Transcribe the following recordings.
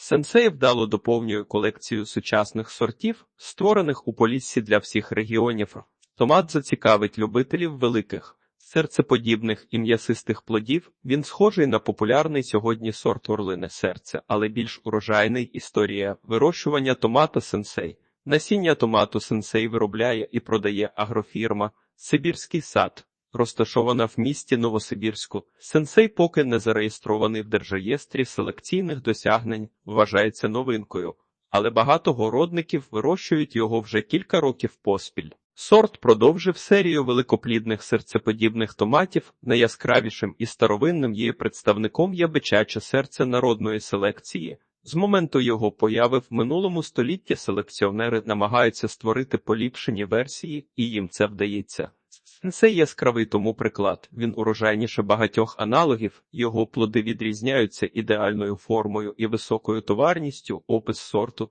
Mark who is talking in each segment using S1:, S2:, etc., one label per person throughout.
S1: Сенсей вдало доповнює колекцію сучасних сортів, створених у Поліссі для всіх регіонів. Томат зацікавить любителів великих, серцеподібних і м'ясистих плодів. Він схожий на популярний сьогодні сорт орлине серце, але більш урожайний історія вирощування томата сенсей. Насіння томату сенсей виробляє і продає агрофірма Сибірський сад, розташована в місті Новосибірську. Сенсей поки не зареєстрований в держреєстрі селекційних досягнень, вважається новинкою, але багато городників вирощують його вже кілька років поспіль. Сорт продовжив серію великоплідних серцеподібних томатів. Найяскравішим і старовинним її представником є бичаче серце народної селекції. З моменту його появи в минулому столітті селекціонери намагаються створити поліпшені версії, і їм це вдається. Сенсей яскравий тому приклад. Він урожайніше багатьох аналогів, його плоди відрізняються ідеальною формою і високою товарністю, опис сорту.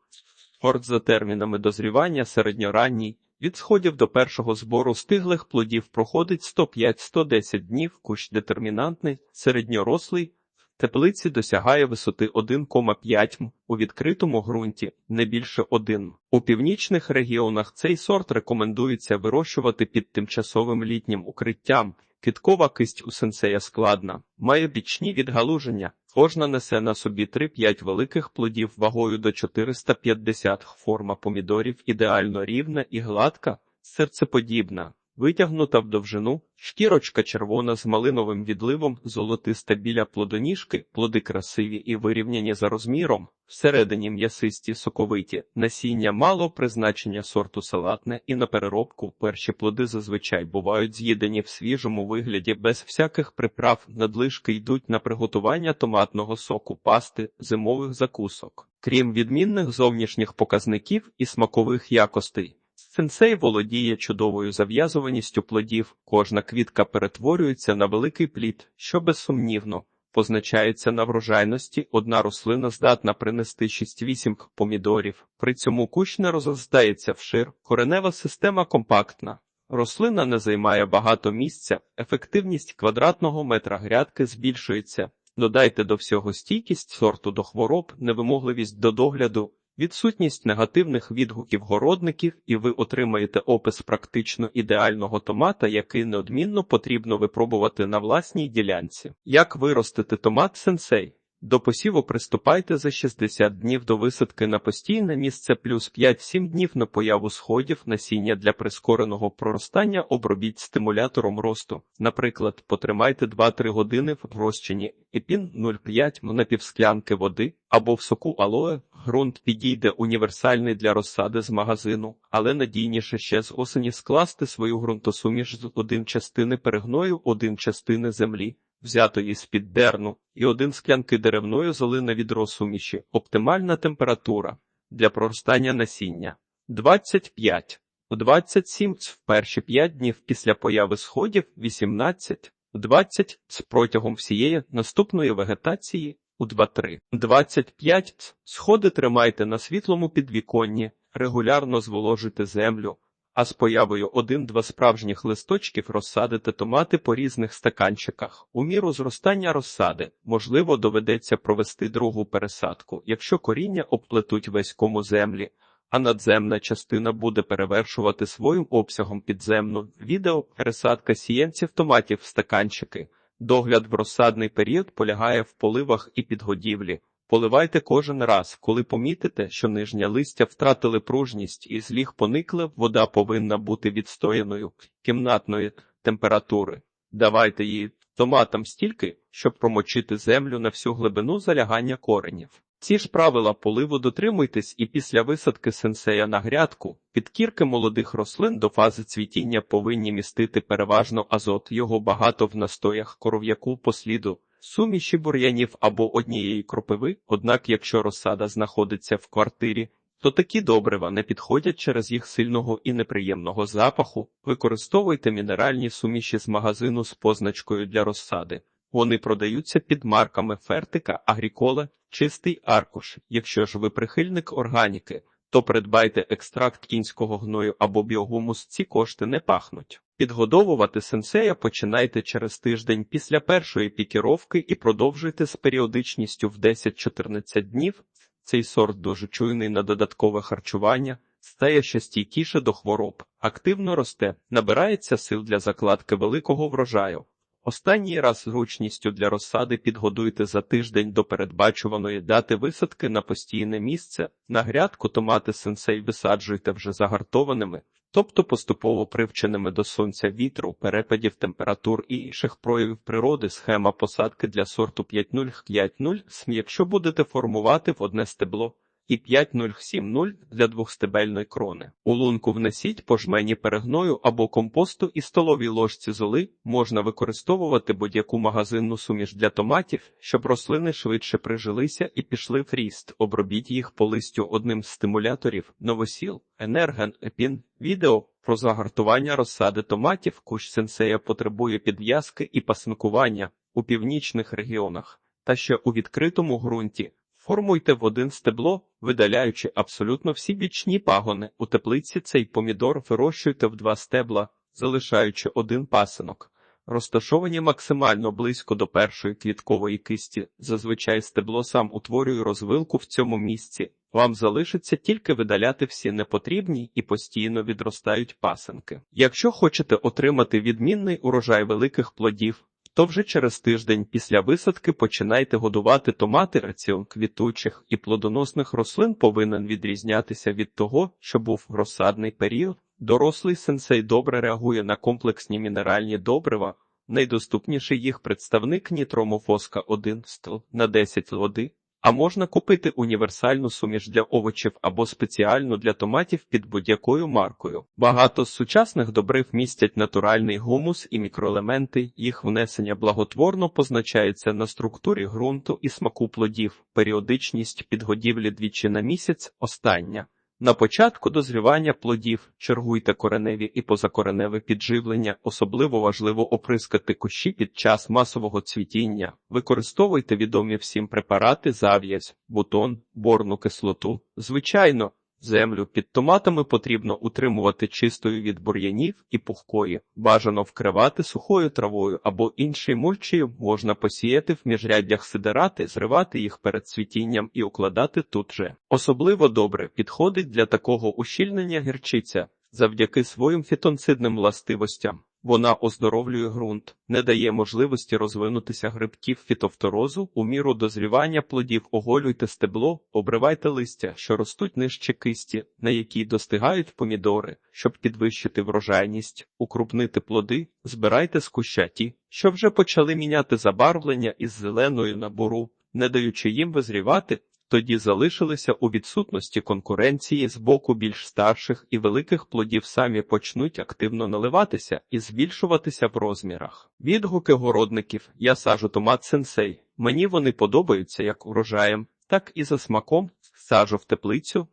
S1: Сорт за термінами дозрівання середньоранній. Від сходів до першого збору стиглих плодів проходить 105-110 днів, кущ детермінантний, середньорослий, теплиці досягає висоти 1,5 м, у відкритому ґрунті не більше 1. У північних регіонах цей сорт рекомендується вирощувати під тимчасовим літнім укриттям. Киткова кисть у сенсея складна, має бічні відгалуження. Кожна несе на собі 3-5 великих плодів вагою до 450 форма помідорів ідеально рівна і гладка, серцеподібна, витягнута в довжину, шкірочка червона з малиновим відливом, золотиста біля плодоніжки, плоди красиві і вирівняні за розміром, всередині м'ясисті соковиті, насіння мало призначення сорту салатне і на переробку перші плоди зазвичай бувають з'їдені в свіжому вигляді без всяких приправ, надлишки йдуть на приготування томатного соку, пасти, зимових закусок. Крім відмінних зовнішніх показників і смакових якостей. Сенсей володіє чудовою зав'язуваністю плодів, кожна квітка перетворюється на великий плід, що безсумнівно позначається на врожайності. Одна рослина здатна принести 6-8 помідорів. При цьому кущ не розростається вшир, коренева система компактна. Рослина не займає багато місця, ефективність квадратного метра грядки збільшується. Додайте до всього стійкість сорту до хвороб, невимогливість до догляду, відсутність негативних відгуків городників, і ви отримаєте опис практично ідеального томата, який неодмінно потрібно випробувати на власній ділянці. Як виростити томат сенсей? До посіву приступайте за 60 днів до висадки на постійне місце плюс 5-7 днів на появу сходів насіння для прискореного проростання обробіть стимулятором росту. Наприклад, потримайте 2-3 години в розчині епін 0,5 на півсклянки води або в соку алоe. Грунт підійде універсальний для розсади з магазину, але надійніше ще з осені скласти свою ґрунтосуміш з один частини перегною, один частини землі взятої з-під дерну, і один склянки деревної золи на відро суміші. Оптимальна температура для проростання насіння 25. У 27 в перші 5 днів після появи сходів 18, 20 протягом всієї наступної вегетації у 2-3. 25 сходи тримайте на світлому підвіконні, регулярно зволожуйте землю а з появою один-два справжніх листочків розсадите томати по різних стаканчиках. У міру зростання розсади, можливо, доведеться провести другу пересадку, якщо коріння обплетуть весь кому землі, а надземна частина буде перевершувати своїм обсягом підземну. Відео пересадка сіянців томатів в стаканчики. Догляд в розсадний період полягає в поливах і підгодівлі. Поливайте кожен раз, коли помітите, що нижня листя втратили пружність і зліг поникли, вода повинна бути відстояною кімнатної температури. Давайте її томатам стільки, щоб промочити землю на всю глибину залягання коренів. Ці ж правила поливу дотримуйтесь і після висадки сенсея на грядку, підкірки молодих рослин до фази цвітіння повинні містити переважно азот, його багато в настоях коров'яку посліду суміші бур'янів або однієї кропиви, однак якщо розсада знаходиться в квартирі, то такі добрива не підходять через їх сильного і неприємного запаху. Використовуйте мінеральні суміші з магазину з позначкою для розсади. Вони продаються під марками Фертика, Агрікола, чистий аркуш. Якщо ж ви прихильник органіки, то придбайте екстракт кінського гною або біогумус, ці кошти не пахнуть. Підгодовувати сенсея починайте через тиждень після першої пікіровки і продовжуйте з періодичністю в 10-14 днів. Цей сорт дуже чуйний на додаткове харчування, стає ще стійкіше до хвороб, активно росте, набирається сил для закладки великого врожаю. Останній раз зручністю для розсади підгодуйте за тиждень до передбачуваної дати висадки на постійне місце. На грядку томати сенсей висаджуйте вже загартованими, тобто поступово привченими до сонця вітру, перепадів температур і інших проявів природи. Схема посадки для сорту 5050 см, якщо будете формувати в одне стебло. І 5070 для двохстебельної крони. У лунку внесіть по жмені перегною або компосту і столовій ложці золи можна використовувати будь-яку магазинну суміш для томатів, щоб рослини швидше прижилися і пішли в ріст. Обробіть їх по листю одним з стимуляторів новосіл, енерген, епін. Відео про загартування розсади томатів кущ сенсея потребує підв'язки і пасинкування у північних регіонах та ще у відкритому ґрунті. Формуйте в один стебло, видаляючи абсолютно всі бічні пагони. У теплиці цей помідор вирощуйте в два стебла, залишаючи один пасинок. Розташовані максимально близько до першої квіткової кисті. Зазвичай стебло сам утворює розвилку в цьому місці. Вам залишиться тільки видаляти всі непотрібні і постійно відростають пасинки. Якщо хочете отримати відмінний урожай великих плодів, то вже через тиждень після висадки починайте годувати томати раціон квітучих і плодоносних рослин повинен відрізнятися від того, що був розсадний період. Дорослий сенсей добре реагує на комплексні мінеральні добрива. Найдоступніший їх представник нітромофоска 1 стл на 10 води. А можна купити універсальну суміш для овочів або спеціальну для томатів під будь-якою маркою. Багато з сучасних добрив містять натуральний гумус і мікроелементи, їх внесення благотворно позначається на структурі ґрунту і смаку плодів, періодичність підгодівлі двічі на місяць остання. На початку дозрівання плодів чергуйте кореневі і позакореневе підживлення, особливо важливо оприскати кущі під час масового цвітіння. Використовуйте відомі всім препарати зав'язь, бутон, борну кислоту. Звичайно, землю під томатами потрібно утримувати чистою від бур'янів і пухкої. Бажано вкривати сухою травою або іншою мульчею, можна посіяти в міжряддях сидерати, зривати їх перед цвітінням і укладати тут же. Особливо добре підходить для такого ущільнення гірчиця завдяки своїм фітонцидним властивостям. Вона оздоровлює ґрунт, не дає можливості розвинутися грибків фітофторозу, у міру дозрівання плодів оголюйте стебло, обривайте листя, що ростуть нижче кисті, на якій достигають помідори, щоб підвищити врожайність, укрупнити плоди, збирайте з куща ті, що вже почали міняти забарвлення із зеленою на буру, не даючи їм визрівати, тоді залишилися у відсутності конкуренції з боку більш старших і великих плодів самі почнуть активно наливатися і збільшуватися в розмірах. Відгуки городників я сажу томат сенсей. Мені вони подобаються як урожаєм, так і за смаком сажу в теплицю.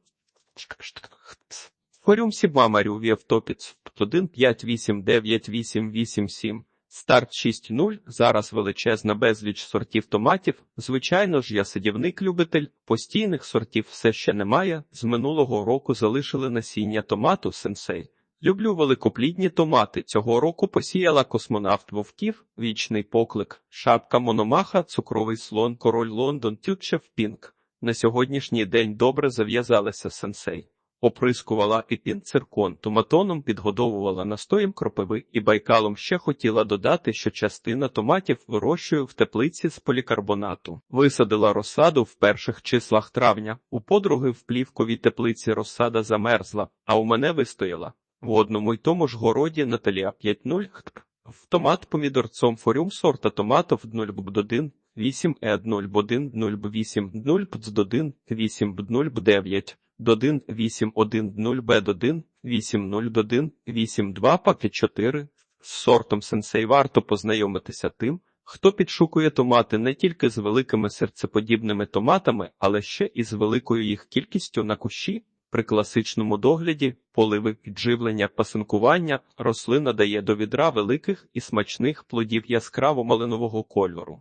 S1: Форюм Сібмамарю Вєвтопіц 1589887 Старт 6.0, зараз величезна безліч сортів томатів. Звичайно ж, я садівник-любитель, постійних сортів все ще немає. З минулого року залишили насіння томату сенсей. Люблю великоплідні томати. Цього року посіяла космонавт вовків, вічний поклик, шапка мономаха, цукровий слон, король Лондон, тютчев пінк. На сьогоднішній день добре зав'язалися сенсей. Оприскувала епін циркон, томатоном підгодовувала настоєм кропиви і байкалом ще хотіла додати, що частина томатів вирощую в теплиці з полікарбонату. Висадила розсаду в перших числах травня. У подруги в плівковій теплиці розсада замерзла, а у мене вистояла. В одному й тому ж городі Наталія 5.0 в томат помідорцом форюм сорта томатов 0 б1 8 е 0 б1 0 б8 0 б1 8 б 0 б9 Додин 810 Б1, 801, 82 паки 4. З сортом сенсей варто познайомитися тим, хто підшукує томати не тільки з великими серцеподібними томатами, але ще і з великою їх кількістю на кущі. При класичному догляді, поливи підживлення, пасинкування, рослина дає до відра великих і смачних плодів яскраво малинового кольору.